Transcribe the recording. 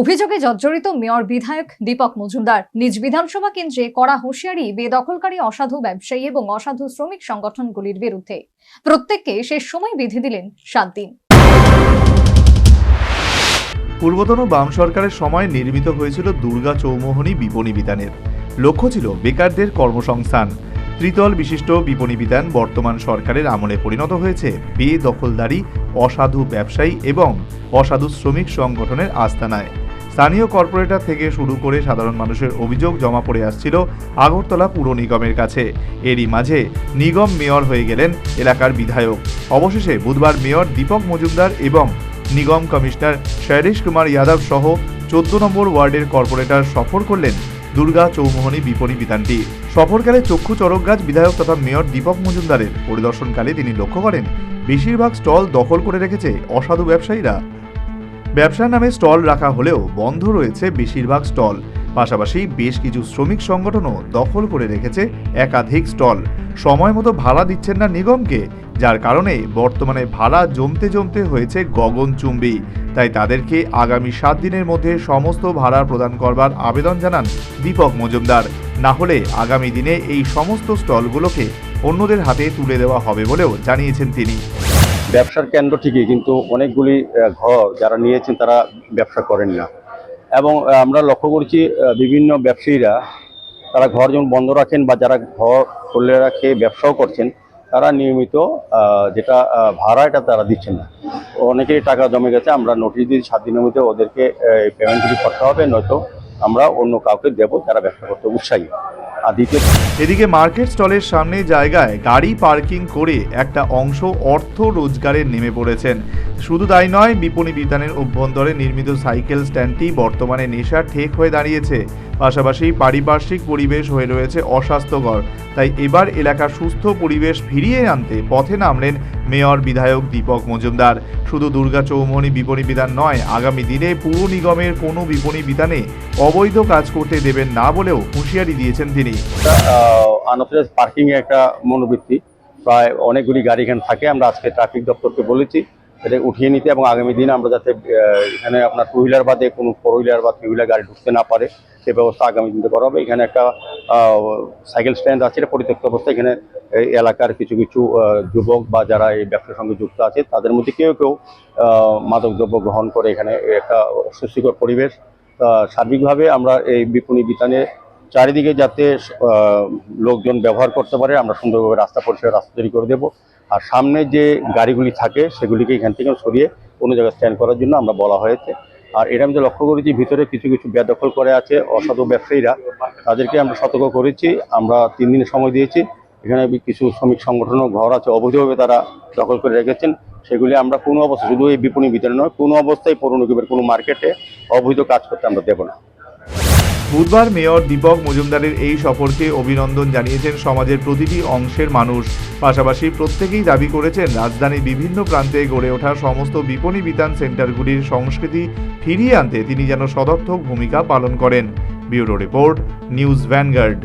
অভিযোগে জর্জরিত মেয়র বিধায়ক দীপক মজুমদার। নিজ বিধানসভা কেন্দ্রে কড়া হুঁশিয়ারি, বেদখলকারী অসাধু ব্যবসায়ী এবং অসাধু শ্রমিক সংগঠনগুলির বিরুদ্ধে। প্রত্যেককে শেষ সময় বিধি দিলেন সাত দিন। পূর্বতন বাম সরকারের সময় নির্মিত হয়েছিল দুর্গা চৌমোহনী বিপণী বিতানের। লক্ষ্য ছিল বেকারদের কর্মসংস্থান। ত্রিতল বিশিষ্ট বিপণী বিতান বর্তমান সরকারের আমলে পরিণত হয়েছে। বেদখলদারি, অসাধু ব্যবসায়ী এবং অসাধু শ্রমিক সংগঠনের আস্তানায়। স্থানীয় কর্পোরেটর থেকে শুরু করে সাধারণ মানুষের অভিযোগ জমা পড়ে আসছিল আগরতলা পুর নিগমের কাছে। এরই মাঝে নিগম মেয়র হয়ে গেলেন এলাকার বিধায়ক। অবশেষে বুধবার মেয়র দীপক মজুমদার এবং নিগম কমিশনার শৈলেশ কুমার যাদব সহ চোদ্দ নম্বর ওয়ার্ডের কর্পোরেটর সফর করলেন দুর্গা চৌমোহনী বিপণী বিধানটি সফরকালে চক্ষু চরকগাছ বিধায়ক তথা মেয়র দীপক মজুমদারের পরিদর্শনকালে তিনি লক্ষ্য করেন, বেশিরভাগ স্টল দখল করে রেখেছে অসাধু ব্যবসায়ীরা। ব্যবসার নামে স্টল রাখা হলেও বন্ধ রয়েছে বেশিরভাগ স্টল। পাশাপাশি বেশ কিছু শ্রমিক সংগঠনও দখল করে রেখেছে একাধিক স্টল। সময় মতো ভাড়া দিচ্ছেন না নিগমকে, যার কারণে বর্তমানে ভাড়া জমতে জমতে হয়েছে গগনচুম্বী। তাই তাদেরকে আগামী সাত দিনের মধ্যে সমস্ত ভাড়া প্রদান করবার আবেদন জানান দীপক মজুমদার। না হলে আগামী দিনে এই সমস্ত স্টলগুলোকে অন্যদের হাতে তুলে দেওয়া হবে বলেও জানিয়েছেন তিনি। ব্যবসার কেন্দ্র ঠিকই, কিন্তু অনেকগুলি ঘর যারা নিয়েছেন তারা ব্যবসা করেন না। এবং আমরা লক্ষ্য করছি বিভিন্ন ব্যবসায়ীরা, তারা ঘর যেমন বন্ধ রাখেন বা যারা ঘর খুলে রাখে ব্যবসাও করছেন, তারা নিয়মিত যেটা ভাড়া এটা তারা দিচ্ছেন না। অনেকেই টাকা জমে গেছে, আমরা নোটিশ দিয়ে সাত দিনের মধ্যে ওদেরকে পেমেন্টগুলি করতে হবে, নয়তো আমরা অন্য কাউকে দেবো, যারা ব্যবসা করতে উৎসাহী। আর দ্বিতীয় এদিকে মার্কেট স্টলের সামনে জায়গায় গাড়ি পার্কিং করে একটা অংশ অর্থ রোজগারে নেমে পড়েছেন। শুধু তাই নয়, বিপণী বিতানের অভ্যন্তরে নির্মিত সাইকেল স্ট্যান্ডটি বর্তমানে নেশার ঠেক হয়ে দাঁড়িয়েছে। পাশাপাশি পারিপার্শ্বিক পরিবেশ হয়ে রয়েছে অস্বাস্থ্যকর। তাই এবার এলাকার সুস্থ পরিবেশ ফিরিয়ে আনতে পথে নামলেন মেয়র বিধায়ক দীপক মজুমদার। শুধু দুর্গা চৌমনি বিপণী বিধান নয়, আগামী দিনে পুর নিগমের কোনো বিপণী বিধানে অবৈধ কাজ করতে দেবেন না বলেও হুঁশিয়ারি দিয়েছেন তিনি। আনঅথরাইজ পার্কিং এর একটা মনোবৃত্তি। প্রায় অনেকগুলি গাড়ি এখানে থাকে, আমরা আজকে ট্রাফিক দপ্তরকে বলেছি এটা উঠিয়ে নিতে এবং আগামী দিনে আমরা যাতে এখানে আপনার টু হুইলার বাদে কোনো ফোর হুইলার বা থ্রি হুইলার গাড়ি ঢুকতে না পারে, সে ব্যবস্থা আগামী দিনে করা হবে। এখানে একটা সাইকেল স্ট্যান্ড আছে, এটা পরিত্যক্ত অবস্থায় এখানে এলাকার কিছু কিছু যুবক বা যারা এই ব্যবসার সঙ্গে যুক্ত আছে, তাদের মধ্যে কেউ কেউ মাদকদ্রব্য গ্রহণ করে এখানে একটা সুস্থিকর পরিবেশ। সার্বিকভাবে আমরা এই বিপণী বিতানে চারিদিকে যাতে লোকজন ব্যবহার করতে পারে, আমরা সুন্দরভাবে রাস্তা পরিষ্কার রাস্তা তৈরি করে দেবো। আর সামনে যে গাড়িগুলি থাকে, সেগুলিকে এখান থেকে সরিয়ে অন্য জায়গায় স্ট্যান্ড করার জন্য আমরা বলা হয়েছে। আর এটা আমি যে লক্ষ্য করেছি, ভিতরে কিছু কিছু বেদখল করে আছে অসাধু ব্যবসায়ীরা। তাদেরকে আমরা সতর্ক করেছি, আমরা তিন দিনের সময় দিয়েছি। এখানে কিছু শ্রমিক সংগঠনও ঘর আছে, অবৈধভাবে তারা দখল করে রেখেছেন। সেগুলি আমরা কোনো অবস্থা, শুধু এই বিপণী বিতরণ নয়, কোনো অবস্থায় পৌর কোনো মার্কেটে অবৈধ কাজ করতে আমরা দেবো না। বুধবার মেয়র দীপক মজুমদারের এই সফরকে অভিনন্দন জানিয়েছেন সমাজের প্রতিটি অংশের মানুষ। পাশাপাশি প্রত্যেকেই দাবি করেছেন, রাজধানীর বিভিন্ন প্রান্তে গড়ে ওঠা সমস্ত বিপণী বিতান সেন্টারগুলির সংস্কৃতি ফিরিয়ে আনতে তিনি যেন সদর্থক ভূমিকা পালন করেন। Bureau report, news Vanguard.